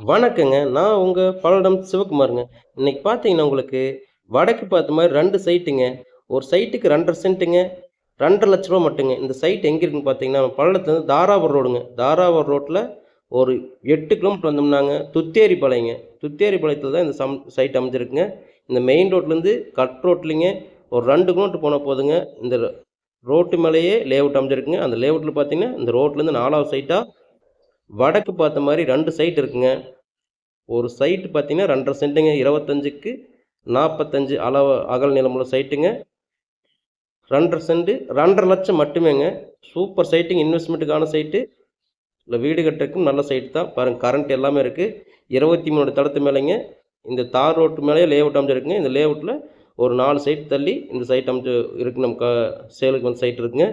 வணக்கங்க. நான் உங்க பல்லடம் சிவகுமாருங்க. இன்னைக்கு பார்த்தீங்கன்னா, உங்களுக்கு வடக்கு பார்த்த மாதிரி ரெண்டு சைட்டுங்க. ஒரு சைட்டுக்கு 2 1/2 சென்ட்டுங்க. ரூ. 2,50,000 மட்டுங்க. இந்த சைட் எங்கே இருக்குன்னு பார்த்தீங்கன்னா, பல்லடத்துலேருந்து தாராபுரம் ரோடுங்க. தாராபுரம் ரோட்டில் ஒரு எட்டு கிலோமீட்டர் வந்தோம்னாங்க, துத்தேரிப்பாளையங்க. துத்தேரிப்பாளையத்தில தான் இந்த சம் சைட் அமைஞ்சிருக்குங்க. இந்த மெயின் ரோட்லேருந்து கட் ரோட்லிங்க ஒரு ரெண்டு கிலோமீட்டர் போனால் போதுங்க. இந்த ரோட்டு மேலேயே லேஅவுட் அமைஞ்சிருக்குங்க. அந்த லேஅவுட்டில் பார்த்தீங்கன்னா, இந்த ரோட்லேருந்து நாலாவது சைட்டாக வடக்கு பார்த்த மாதிரி ரெண்டு சைட் இருக்குங்க. ஒரு சைட்டு பார்த்தீங்கன்னா 2 1/2 சென்ட்டுங்க. 25க்கு 45 அளவு அகல் நிலமுள்ள சைட்டுங்க. 2 1/2 சென்ட் 2,50,000 லட்சம் மட்டுமேங்க. சூப்பர் சைட்டுங்க. இன்வெஸ்ட்மெண்ட்டுக்கான சைட்டு. இல்லை வீடு கட்டுறதுக்கும் நல்ல சைட்டு தான். பாருங்கள் கரண்ட் எல்லாமே இருக்குது இருபத்தி மூணு தளத்து மேலேங்க. இந்த தார் ரோட்டு மேலேயே லேஅவுட் அமைச்சிருக்குங்க இந்த லேஅவுட்ல ஒரு நாலு சைட் தள்ளி இந்த சைட் அமைச்சு இருக்குது நம்ம க சேலுக்கு வந்து சைட் இருக்குங்க.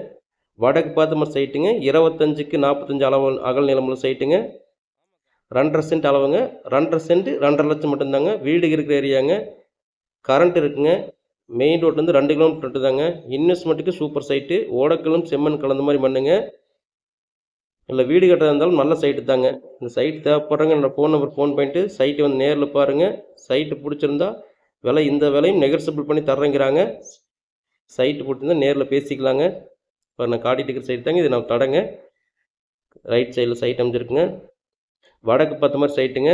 வடக்கு பார்த்தமர் சைட்டுங்க. 25க்கு 45 அளவு அகல் நிலமுள்ள சைட்டுங்க. 2 1/2 சென்ட் அளவுங்க. 2 1/2 சென்ட் ரெண்டரை லட்சம் மட்டும்தாங்க. வீடு இருக்கிற ஏரியாங்க. கரண்ட் இருக்குங்க. மெயின் ரோட்லேருந்து ரெண்டு கிலோமீட்டர் தாங்க. இன்வெஸ்ட்மெண்ட்டுக்கு சூப்பர் சைட்டு. ஓடக்கலும் செம்மண் கலந்த மாதிரி பண்ணுங்க இல்லை வீடு கட்டுறதா இருந்தாலும் நல்ல சைட்டு தாங்க. இந்த சைட் தேவைப்படுறவங்க என்னோடய ஃபோன் நம்பருக்கு ஃபோன் பண்ணிட்டு சைட்டு வந்து நேரில் பாருங்கள் சைட்டு பிடிச்சிருந்தா விலை இந்த விலையும் நெகர்சபிள் பண்ணி தர்றேங்கிறாங்க. சைட்டு பிடிச்சிருந்தா நேரில் பேசிக்கலாங்க. இப்போ நான் காட்டிட்டு இருக்கிற சைட் தாங்க. இது நம்ம தடங்க. ரைட் சைடில் சைட் அமைஞ்சிருக்குங்க. வடக்கு பத்து மாதிரி சைட்டுங்க.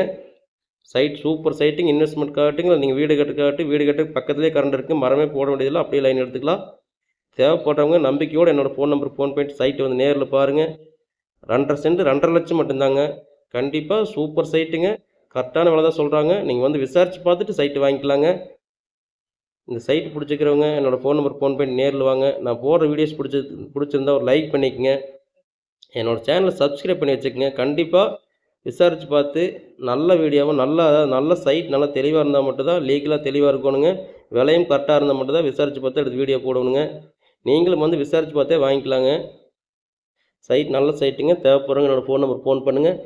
சைட் சூப்பர் சைட்டுங்க. இன்வெஸ்ட்மெண்ட் காட்டுங்க. நீங்கள் வீடு கட்டுறதுக்காகட்டும், வீடு கட்டு பக்கத்துலேயே கரண்ட் இருக்குது மரமே போட வேண்டியதில்லை அப்படியே லைன் எடுத்துக்கலாம். தேவைப்பட்டவங்க நம்பிக்கையோடு என்னோடய ஃபோன் நம்பர் ஃபோன் பண்ணிட்டு சைட்டு வந்து நேரில் பாருங்கள் ரெண்டரை சென்ட் ரெண்டரை லட்சம் மட்டும்தாங்க. கண்டிப்பாக சூப்பர் சைட்டுங்க. கரெக்டான விலை தான் சொல்கிறாங்க நீங்கள் வந்து விசாரித்து பார்த்துட்டு சைட்டு வாங்கிக்கலாங்க. இந்த சைட் பிடிச்சிக்கிறவங்க என்னோட ஃபோன் நம்பர் ஃபோன் பண்ணி நேரில் வாங்க. நான் போடுற வீடியோஸ் பிடிச்சி பிடிச்சிருந்தா ஒரு லைக் பண்ணிக்கங்க. என்னோட சேனலை சப்ஸ்கிரைப் பண்ணி வச்சுக்கோங்க கண்டிப்பாக விசாரித்து பார்த்து நல்ல வீடியோவும் நல்ல நல்ல சைட் நல்லா தெளிவாக இருந்தால் மட்டும்தான் லீகலாக தெளிவாக இருக்கணுங்க. விலையும் கரெக்டாக இருந்தால் மட்டும்தான் விசாரித்து பார்த்து எடுத்து வீடியோ போடணுங்க. நீங்களும் வந்து விசாரித்து பார்த்தே வாங்கிக்கலாங்க. சைட் நல்ல சைட்டுங்க. தேவைப்படுறவங்க என்னோடய ஃபோன் நம்பர் ஃபோன் பண்ணுங்கள்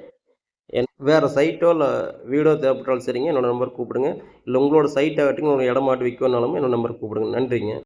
என் சைட்டோ இல்லை வீடோ தேவைப்பட்டாலும் சரிங்க. என்னோடய நம்பருக்கு கூப்பிடுங்க. இல்லை உங்களோட சைட்டை ஆகட்டுங்க, ஒரு இடமாட்டு விற்கணும்னாலும் என்னோட நம்பருக்கு கூப்பிடுங்க. நன்றிங்க.